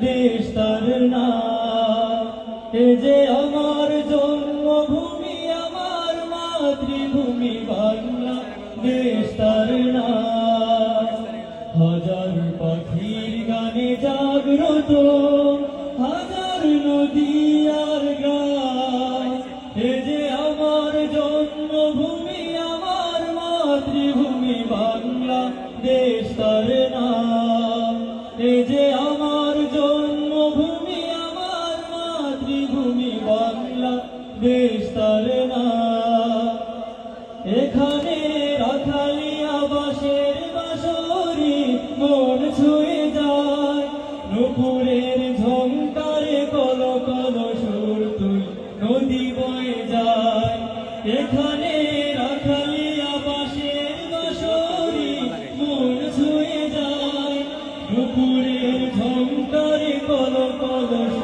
দেশ তার না যে আমার জন্মভূমি, আমার মাতৃভূমি বাংলা দেশ না হাজার পাখির গানে জাগ্রত, হাজার নদী আর গ্রাম। এ যে আমার জন্মভূমি, আমার মাতৃভূমি বাংলা দেশ তার নাম। বাংলা দেশ তার নাম এখানে রাখালিয়া বাসের বাসরি মন ছুঁয়ে যায়। নুপুরের ঝঙ্কারে কল কল সুর তুই নদী বয়ে যায়। এখানে রাখালিয়া বাসের বাসরি মন ছুঁয়ে যায়। নুপুরের ঝঙ্কারে কল কল সুর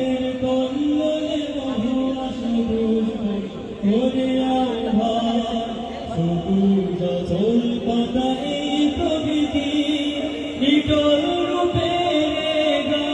গাছের কল্লোলে মহুয়া সবুজ করে আহ্বান সবুজ ফুল পাতা এই প্রকৃতি নিকল রূপে গা